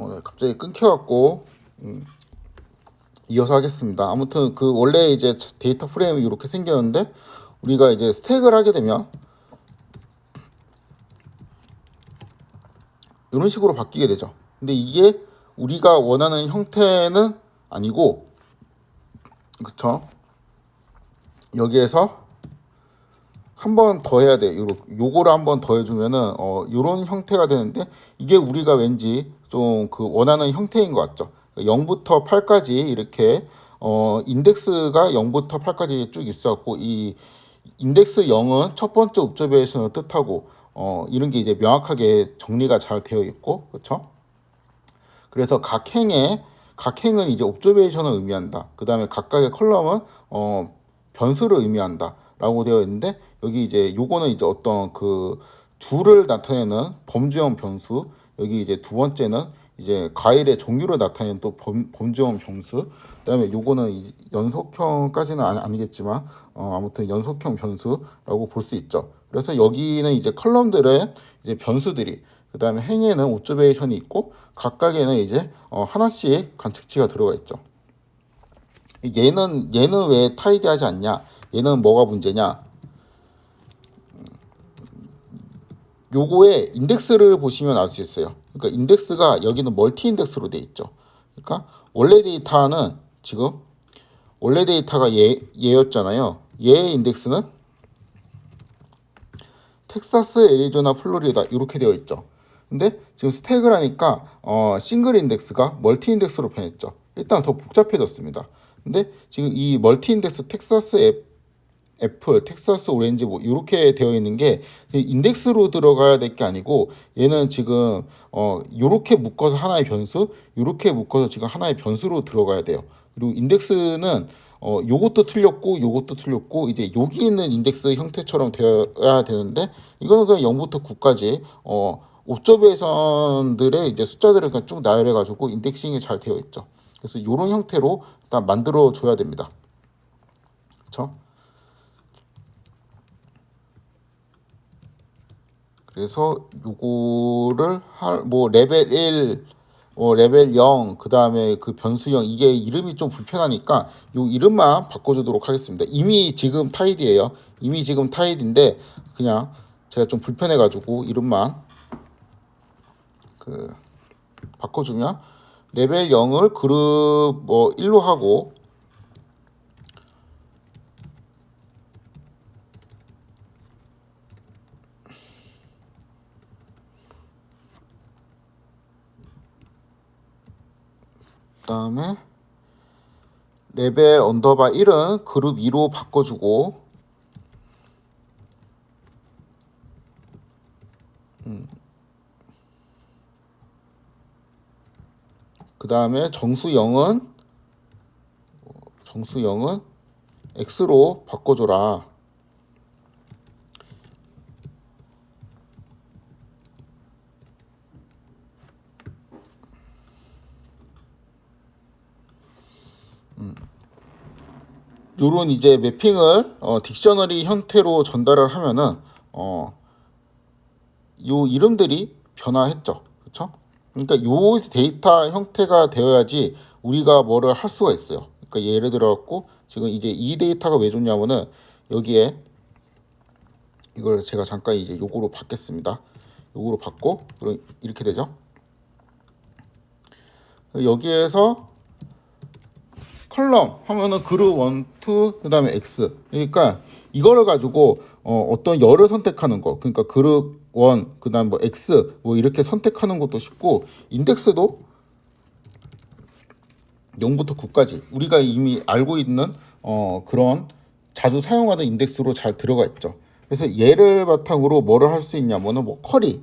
어, 네, 갑자기 끊겨갖고 음, 이어서 하겠습니다. 아무튼 그 원래 이제 데이터 프레임이 이렇게 생겼는데 우리가 이제 스택을 하게 되면 이런 식으로 바뀌게 되죠. 근데 이게 우리가 원하는 형태는 아니고 그쵸? 여기에서 한 번 더 해야 돼. 요 요거를 한 번 더 해주면은 어 요런 형태가 되는데 이게 우리가 왠지 좀 그 원하는 형태인 것 같죠. 0부터 8까지 이렇게 어 인덱스가 0부터 8까지 쭉 있어갖고 이 인덱스 0은 첫 번째 옵저베이션을 뜻하고 어 이런 게 이제 명확하게 정리가 잘 되어 있고 그렇죠? 그래서 각 행에 각 행은 이제 옵저베이션을 의미한다. 그 다음에 각각의 컬럼은 어 변수를 의미한다 라고 되어 있는데 여기 이제 요거는 이제 어떤 그 줄을 나타내는 범주형 변수 여기 이제 두 번째는 이제 과일의 종류를 나타내는 또 범, 범주형 변수 그다음에 요거는 이 연속형까지는 아니, 아니 겠지만 어 아무튼 연속형 변수라고 볼 수 있죠. 그래서 여기는 이제 컬럼들의 이제 변수들이 그다음에 행에는 옵저베이션이 있고 각각에는 이제 어 하나씩 관측치가 들어가 있죠. 얘는 얘는 왜 타이디하지 않냐? 얘는 뭐가 문제냐? 요거의 인덱스를 보시면 알 수 있어요. 그러니까 인덱스가 여기는 멀티 인덱스로 돼 있죠. 그러니까 원래 데이터는 지금 원래 데이터가 얘 얘였잖아요. 얘의 인덱스는 텍사스, 애리조나, 플로리다 이렇게 되어 있죠. 근데 지금 스택을 하니까 어, 싱글 인덱스가 멀티 인덱스로 변했죠. 일단 더 복잡해졌습니다. 근데 지금 이 멀티 인덱스 텍사스 앱, 애플, 텍사스 오렌지 뭐 이렇게 되어 있는 게 인덱스로 들어가야 될 게 아니고 얘는 지금 어 요렇게 묶어서 하나의 변수, 요렇게 묶어서 지금 하나의 변수로 들어가야 돼요. 그리고 인덱스는 어 요것도 틀렸고 요것도 틀렸고 이제 여기 있는 인덱스 형태처럼 되어야 되는데 이거는 그냥 0부터 9까지 어 옵저베이션들의 이제 숫자들을 그냥 쭉 나열해 가지고 인덱싱이 잘 되어 있죠. 그래서 이런 형태로 일단 만들어 줘야 됩니다. 그렇죠? 그래서 요거를 할 뭐 레벨 1, 뭐 레벨 0, 그 다음에 그 변수형 이게 이름이 좀 불편하니까 요 이름만 바꿔주도록 하겠습니다. 이미 지금 타이드예요. 이미 지금 타이드인데 그냥 제가 좀 불편해가지고 이름만 그 바꿔주면 레벨 0을 그룹 뭐 1로 하고 다음에 레벨 언더바 1은 그룹 2로 바꿔주고 그 다음에 정수 0은 정수 0은 x로 바꿔줘라. 요런 이제 매핑을 어, 딕셔너리 형태로 전달을 하면은 어, 요 이름들이 변화했죠. 그렇죠? 그러니까 요 데이터 형태가 되어야지 우리가 뭐를 할 수가 있어요. 그러니까 예를 들어 갖고 지금 이제 이 데이터가 왜 좋냐면은 여기에 이걸 제가 잠깐 이제 요거로 받겠습니다. 요거로 받고 그럼 이렇게 되죠. 여기에서 컬럼 하면은 그룹 1, 2, 그 다음에 X. 그러니까 이거를 가지고 어, 어떤 열을 선택하는 거. 그러니까 그룹 1, 그 다음 뭐 X, 뭐 이렇게 선택하는 것도 쉽고, 인덱스도 0부터 9까지 우리가 이미 알고 있는 어, 그런 자주 사용하는 인덱스로 잘 들어가 있죠. 그래서 얘를 바탕으로 뭐를 할 수 있냐 면은 뭐 커리,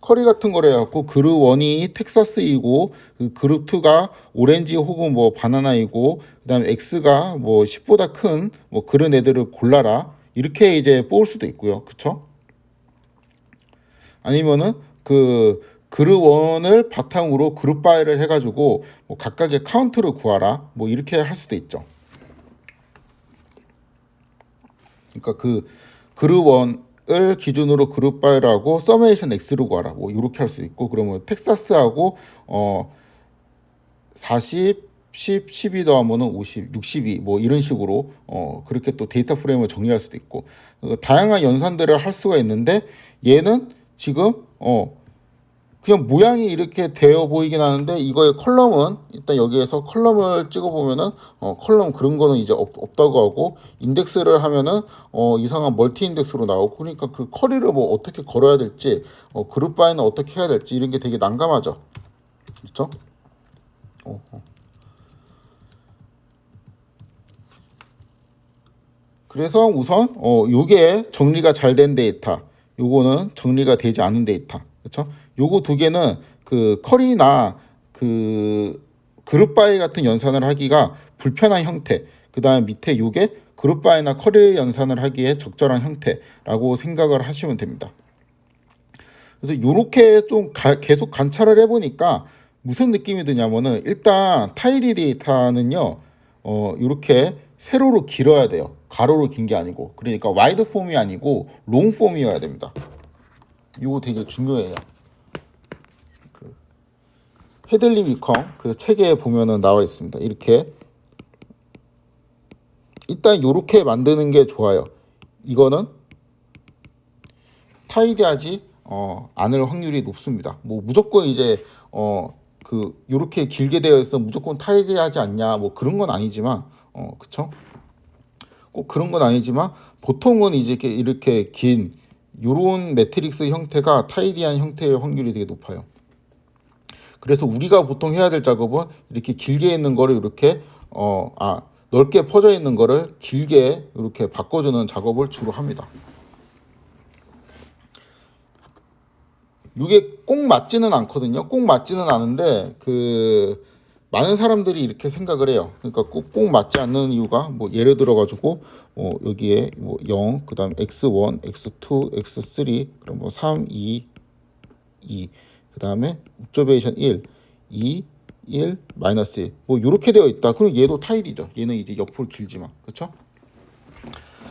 커리 같은 거를 해갖고 그룹 1이 텍사스이고 그 그룹 2가 오렌지 혹은 뭐 바나나이고 그다음에 X가 뭐 10보다 큰 뭐 그런 애들을 골라라. 이렇게 이제 뽑을 수도 있고요. 그쵸? 아니면은 그 그룹 1을 바탕으로 그룹 바이를 해가지고 뭐 각각의 카운트를 구하라. 뭐 이렇게 할 수도 있죠. 그러니까 그 그룹 1 을 기준으로 그룹 바이를 하고 서메이션 x로 구하라. 뭐 이렇게 할 수 있고 그러면 텍사스하고 어 40, 10, 12 더하면은 50, 62 뭐 이런 식으로 어 그렇게 또 데이터 프레임을 정리할 수도 있고 어, 다양한 연산들을 할 수가 있는데 얘는 지금 어 그냥 모양이 이렇게 되어 보이긴 하는데 이거의 컬럼은 일단 여기에서 컬럼을 찍어 보면은 어 컬럼 그런 거는 이제 없, 없다고 하고 인덱스를 하면은 어 이상한 멀티 인덱스로 나오고 그러니까 그 커리를 뭐 어떻게 걸어야 될지 어 그룹 바이는 어떻게 해야 될지 이런 게 되게 난감하죠 그렇죠? 어, 어. 그래서 우선 어 요게 정리가 잘 된 데이터 요거는 정리가 되지 않은 데이터 그렇죠 요거 두 개는 그 커리나 그 그룹 바이 같은 연산을 하기가 불편한 형태 그다음 밑에 요게 그룹 바이나 커리 연산을 하기에 적절한 형태라고 생각을 하시면 됩니다. 그래서 요렇게 좀 가- 계속 관찰을 해보니까 무슨 느낌이 드냐면은 일단 타이디 데이터는요 어 요렇게 세로로 길어야 돼요. 가로로 긴 게 아니고. 그러니까 와이드 폼이 아니고 롱 폼이어야 됩니다. 이거 되게 중요해요. 그 헤들리 위컴 그 책에 보면은 나와 있습니다 이렇게 일단 요렇게 만드는 게 좋아요 이거는 타이디하지 어, 않을 확률이 높습니다. 뭐 무조건 이제 어, 그 요렇게 길게 되어 있어 무조건 타이디하지 않냐 뭐 그런 건 아니지만 어, 그쵸? 꼭 그런 건 아니지만 보통은 이제 이렇게, 이렇게 긴 요런 매트릭스 형태가 타이디한 형태의 확률이 되게 높아요. 그래서 우리가 보통 해야 될 작업은 이렇게 길게 있는 거를 이렇게 어, 아, 넓게 퍼져 있는 거를 길게 이렇게 바꿔주는 작업을 주로 합니다. 이게 꼭 맞지는 않거든요. 꼭 맞지는 않은데 그 많은 사람들이 이렇게 생각을 해요. 그러니까 꼭, 꼭 맞지 않는 이유가 뭐 예를 들어 가지고 뭐 여기에 뭐 0, 그다음 x1, x2, x3, 그럼 뭐 3, 2, 2, 그 다음에 옵저베이션 1, 2, 1, 마이너스 1. 뭐 이렇게 되어 있다. 그럼 얘도 타일이죠. 얘는 이제 옆으로 길지만. 그렇죠?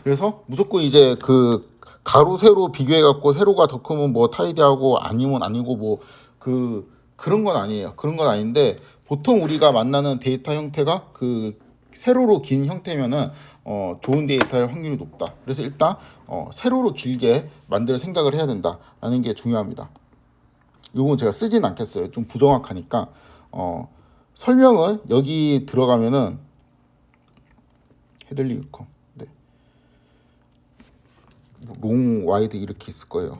그래서 무조건 이제 그 가로 세로 비교해 갖고 세로가 더 크면 뭐 타이디하고 아니면 아니고 뭐 그 그런 건 아니에요. 그런 건 아닌데 보통 우리가 만나는 데이터 형태가 그 세로로 긴 형태면은 어 좋은 데이터일 확률이 높다. 그래서 일단 어 세로로 길게 만들 생각을 해야 된다라는 게 중요합니다. 요건 제가 쓰진 않겠어요. 좀 부정확하니까 어 설명은 여기 들어가면은 헤들리 유컴 네. 롱 와이드 이렇게 있을 거예요.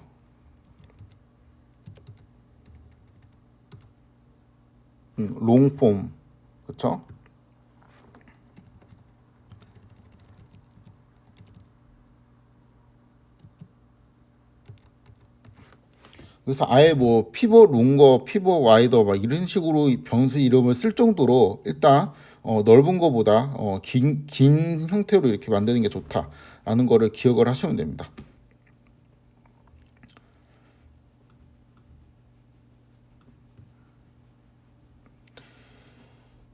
음, 롱폼 그렇죠? 그래서 아예 뭐 피버 롱거, 피버 와이더 막 이런 식으로 이 변수 이름을 쓸 정도로 일단 어, 넓은 거보다 어, 긴, 긴 형태로 이렇게 만드는 게 좋다라는 거를 기억을 하시면 됩니다.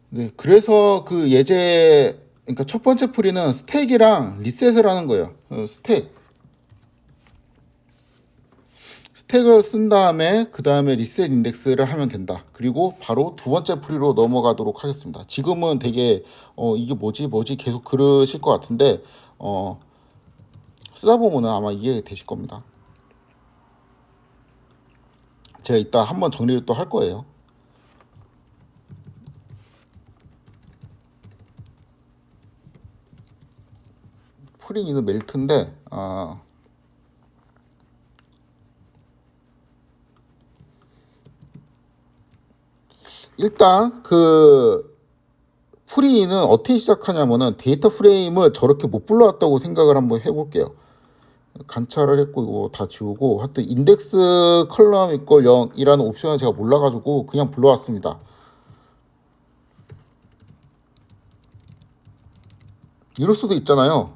네, 그래서 그 예제 그러니까 첫 번째 풀이는 스택이랑 리셋을 하는 거예요. 어, 스택. 스택을 쓴 다음에 그 다음에 리셋 인덱스를 하면 된다. 그리고 바로 두 번째 풀이로 넘어가도록 하겠습니다. 지금은 되게 어 이게 뭐지 뭐지 계속 그러실 것 같은데 어 쓰다 보면은 아마 이해되실 겁니다. 제가 이따 한번 정리를 또 할 거예요. 프링이는 멜트인데 아 일단 그 프리는 어떻게 시작하냐면은 데이터 프레임을 저렇게 못 불러왔다고 생각을 한번 해볼게요. 관찰을 했고 이거 다 지우고 하여튼 인덱스 컬럼 이퀄 0이라는 옵션을 제가 몰라가지고 그냥 불러왔습니다. 이럴 수도 있잖아요.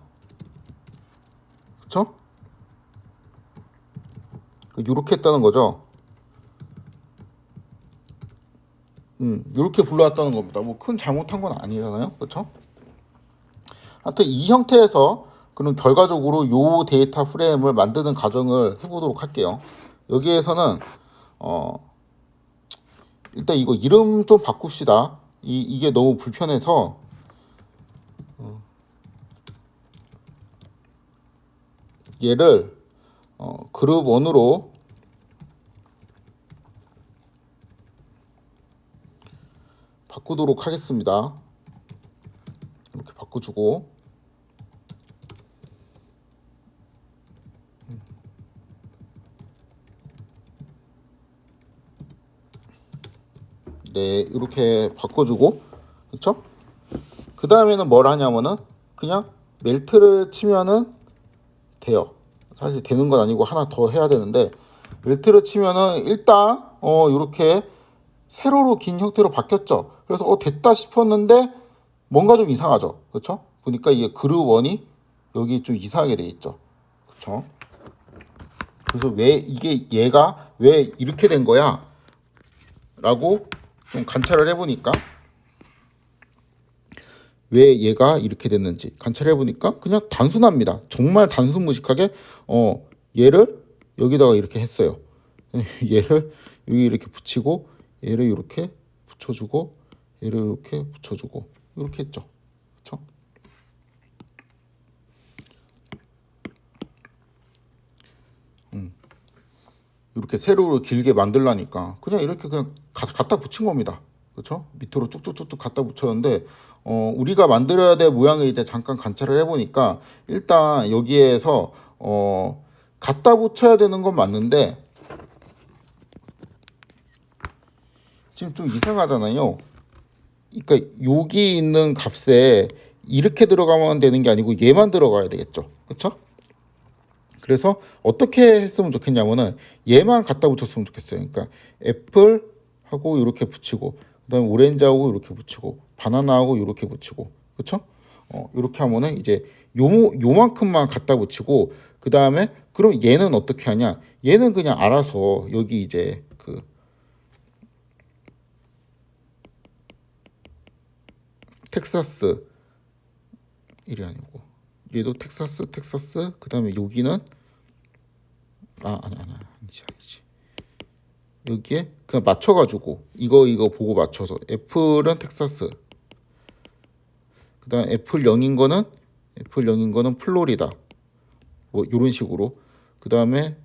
그쵸? 이렇게 했다는 거죠. 음, 이렇게 불러왔다는 겁니다. 뭐 큰 잘못한 건 아니잖아요. 그렇죠? 하여튼 이 형태에서 그럼 결과적으로 요 데이터 프레임을 만드는 과정을 해보도록 할게요. 여기에서는 어 일단 이거 이름 좀 바꿉시다. 이 이게 너무 불편해서 어, 얘를 어, 그룹 원으로 바꾸도록 하겠습니다. 이렇게 바꿔주고 네 이렇게 바꿔주고 그렇죠? 그 다음에는 뭘 하냐면은 그냥 멜트를 치면은 돼요. 사실 되는 건 아니고 하나 더 해야 되는데 멜트를 치면은 일단 어 이렇게 세로로 긴 형태로 바뀌었죠. 그래서 어 됐다 싶었는데 뭔가 좀 이상하죠. 그렇죠? 보니까 이게 그룹 원이 여기 좀 이상하게 돼 있죠. 그렇죠? 그래서 왜 이게 얘가 왜 이렇게 된 거야? 라고 좀 관찰을 해 보니까 왜 얘가 이렇게 됐는지 관찰해 보니까 그냥 단순합니다. 정말 단순 무식하게 어 얘를 여기다가 이렇게 했어요. 얘를 여기 이렇게 붙이고 얘를 이렇게 붙여주고 얘를 이렇게 붙여주고 이렇게 했죠. 그렇죠? 음. 이렇게 세로로 길게 만들라니까 그냥 이렇게 그냥 가- 갖다 붙인 겁니다. 그렇죠? 밑으로 쭉쭉쭉쭉 갖다 붙였는데 어, 우리가 만들어야 될 모양을 이제 잠깐 관찰을 해보니까 일단 여기에서 어, 갖다 붙여야 되는 건 맞는데 지금 좀 이상하잖아요. 그러니까 여기 있는 값에 이렇게 들어가면 되는 게 아니고 얘만 들어가야 되겠죠. 그렇죠? 그래서 어떻게 했으면 좋겠냐면은 얘만 갖다 붙였으면 좋겠어요. 그러니까 애플 하고 이렇게 붙이고 그다음에 오렌지하고 이렇게 붙이고 바나나하고 이렇게 붙이고 그렇죠? 어, 이렇게 하면은 이제 요 요만큼만 갖다 붙이고 그다음에 그럼 얘는 어떻게 하냐? 얘는 그냥 알아서 여기 이제 그 텍사스. 일이 아니고. 얘도 텍사스 텍사스. 그 다음에 여기는 아 아니 아니 아니지 아니지. 여기에 그냥 맞춰가지고 이거 이거 보고 맞춰서 애플은 텍사스. 그 다음 애플 0인 거는 애플 0인 거는 플로리다. 뭐 이런 식으로. 그 다음에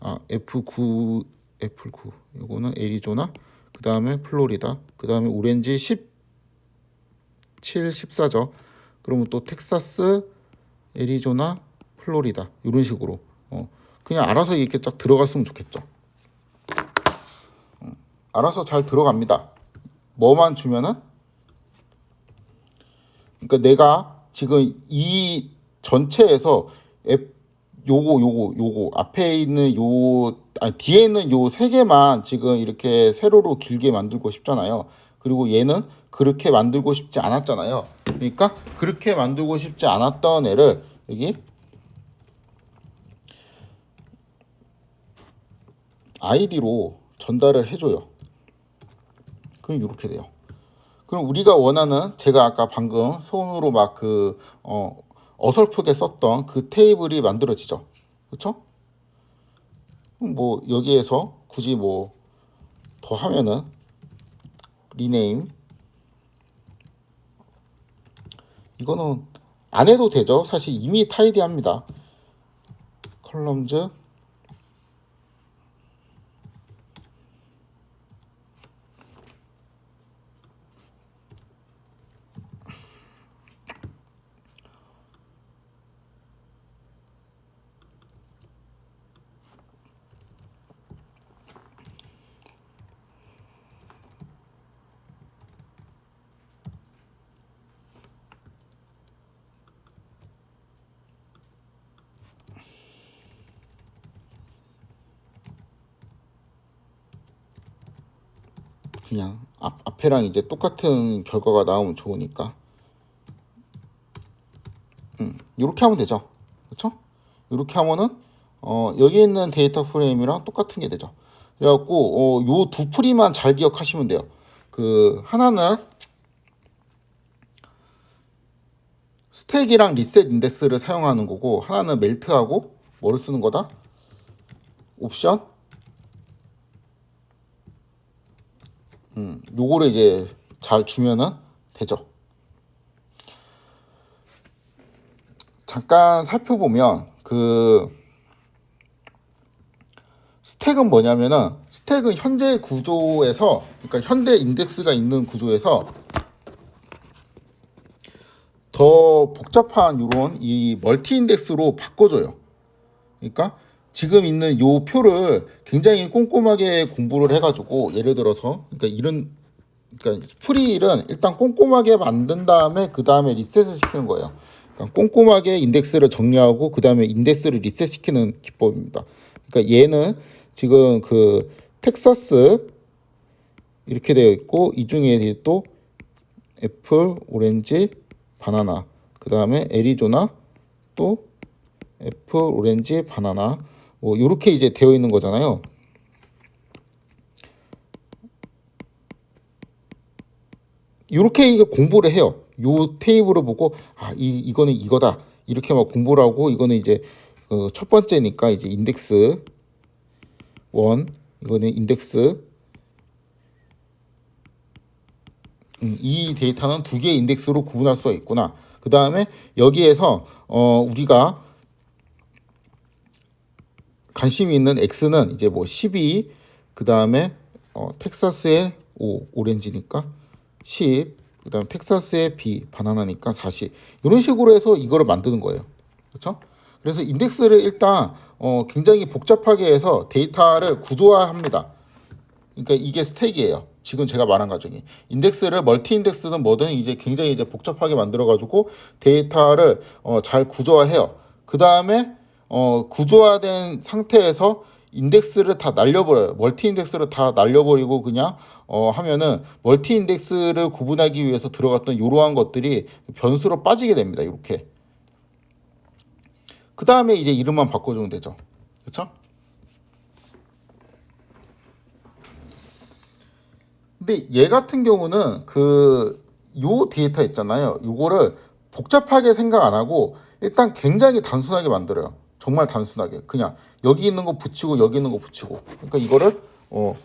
아 F9 애플 9 이거는 애리조나. 그 다음에 플로리다. 그 다음에 오렌지 10 7, 14죠. 그러면 또 텍사스, 애리조나, 플로리다 이런 식으로 어, 그냥 알아서 이렇게 쫙 들어갔으면 좋겠죠. 어, 알아서 잘 들어갑니다. 뭐만 주면은 그러니까 내가 지금 이 전체에서 앱 요거 요거 요거 앞에 있는 요 아니 뒤에 있는 요 세 개만 지금 이렇게 세로로 길게 만들고 싶잖아요. 그리고 얘는 그렇게 만들고 싶지 않았잖아요. 그러니까 그렇게 만들고 싶지 않았던 애를 여기 아이디로 전달을 해줘요. 그럼 이렇게 돼요. 그럼 우리가 원하는 제가 아까 방금 손으로 막 그 어, 어설프게 썼던 그 테이블이 만들어지죠. 그렇죠? 뭐 여기에서 굳이 뭐 더 하면은 리네임 이거는 안 해도 되죠. 사실 이미 타이디합니다. 컬럼즈 그냥 앞, 앞에랑 이제 똑같은 결과가 나오면 좋으니까. 음, 이렇게 하면 되죠. 그렇죠 이렇게 하면은 어, 여기 있는 데이터 프레임이랑 똑같은 게 되죠. 그래갖고 어, 요두 풀이만 잘 기억하시면 돼요. 그 하나는 스택이랑 리셋 인덱스를 사용하는 거고 하나는 멜트하고 뭐를 쓰는 거다? 옵션 음, 요거를 이제 잘 주면은 되죠. 잠깐 살펴보면 그 스택은 뭐냐면은 스택은 현재 구조에서 그러니까 현대 인덱스가 있는 구조에서 더 복잡한 요런 이 멀티 인덱스로 바꿔줘요. 그러니까 지금 있는 요 표를 굉장히 꼼꼼하게 공부를 해가지고 예를 들어서 그러니까 이런 그러니까 프리일은 일단 꼼꼼하게 만든 다음에 그 다음에 리셋을 시키는 거예요. 그러니까 꼼꼼하게 인덱스를 정리하고 그 다음에 인덱스를 리셋시키는 기법입니다. 그러니까 얘는 지금 그 텍사스 이렇게 되어 있고 이 중에 또 애플, 오렌지, 바나나 그 다음에 애리조나 또 애플, 오렌지, 바나나 뭐 이렇게 이제 되어 있는 거잖아요. 이렇게 공부를 해요. 요 테이블을 보고 아 이 이거는 이거다 이렇게 막 공부를 하고 이거는 이제 어, 첫 번째니까 이제 인덱스 원 이거는 인덱스 음, 이 데이터는 두 개의 인덱스로 구분할 수가 있구나. 그 다음에 여기에서 어, 우리가 관심이 있는 X는 이제 뭐 12, 그 다음에 어, 텍사스의 O, 오렌지니까 10, 그 다음에 텍사스의 B, 바나나니까 40. 이런 식으로 해서 이거를 만드는 거예요. 그렇죠? 그래서 인덱스를 일단 어, 굉장히 복잡하게 해서 데이터를 구조화합니다. 그러니까 이게 스택이에요. 지금 제가 말한 과정이 인덱스를 멀티 인덱스는 뭐든 이제 굉장히 이제 복잡하게 만들어 가지고 데이터를 어, 잘 구조화해요. 그 다음에 어, 구조화된 상태에서 인덱스를 다 날려버려요. 멀티 인덱스를 다 날려버리고 그냥 어, 하면은 멀티 인덱스를 구분하기 위해서 들어갔던 이러한 것들이 변수로 빠지게 됩니다. 이렇게. 그 다음에 이제 이름만 바꿔주면 되죠. 그렇죠? 근데 얘 같은 경우는 그 요 데이터 있잖아요. 요거를 복잡하게 생각 안 하고 일단 굉장히 단순하게 만들어요. 정말 단순하게 그냥 여기 있는 거 붙이고 여기 있는 거 붙이고 그러니까 이거를 어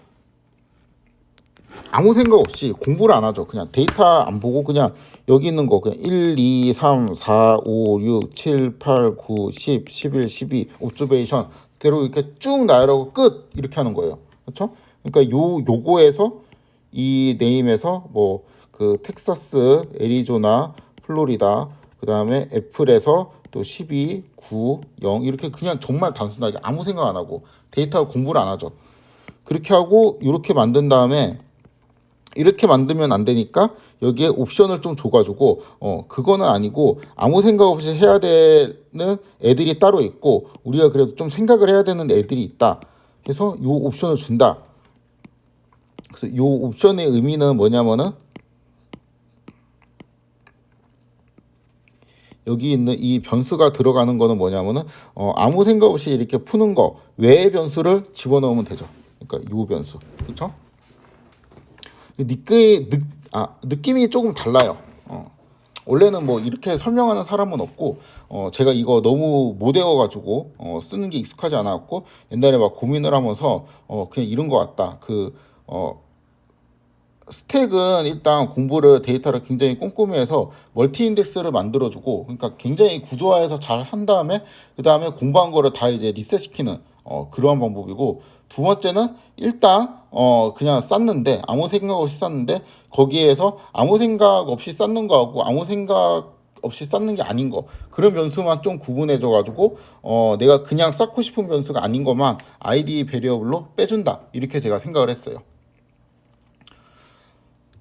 아무 생각 없이 공부를 안 하죠. 그냥 데이터 안 보고 그냥 여기 있는 거 그냥 1, 2, 3, 4, 5, 6, 7, 8, 9, 10, 11, 12 옵저베이션 대로 이렇게 쭉 나열하고 끝 이렇게 하는 거예요. 그렇죠? 그러니까 요 요거에서 이 네임에서 뭐 그 텍사스, 애리조나, 플로리다 그 다음에 애플에서 또 12, 9, 0 이렇게 그냥 정말 단순하게 아무 생각 안 하고 데이터 공부를 안 하죠. 그렇게 하고 이렇게 만든 다음에 이렇게 만들면 안 되니까 여기에 옵션을 좀 줘가지고 어 그거는 아니고 아무 생각 없이 해야 되는 애들이 따로 있고 우리가 그래도 좀 생각을 해야 되는 애들이 있다. 해서 요 옵션을 준다. 그래서 요 옵션의 의미는 뭐냐면은 여기 있는 이 변수가 들어가는 거는 뭐냐면은 어 아무 생각 없이 이렇게 푸는 거 외의 변수를 집어넣으면 되죠. 그러니까 요 변수. 그렇죠? 느낌 느, 아, 느낌이 조금 달라요. 어. 원래는 뭐 이렇게 설명하는 사람은 없고 어, 제가 이거 너무 못 외워가지고 어, 쓰는 게 익숙하지 않았고 옛날에 막 고민을 하면서 어, 그냥 이런 것 같다. 그 어, 스택은 일단 공부를 데이터를 굉장히 꼼꼼히 해서 멀티 인덱스를 만들어주고 그러니까 굉장히 구조화해서 잘 한 다음에 그 다음에 공부한 거를 다 이제 리셋시키는 어, 그러한 방법이고 두 번째는 일단 어 그냥 쌌는데 아무 생각 없이 쌌는데 거기에서 아무 생각 없이 쌓는 거하고 아무 생각 없이 쌓는 게 아닌 거 그런 변수만 좀 구분해 줘 가지고 어 내가 그냥 쌓고 싶은 변수가 아닌 것만 아이디 베리어블로 빼준다 이렇게 제가 생각을 했어요.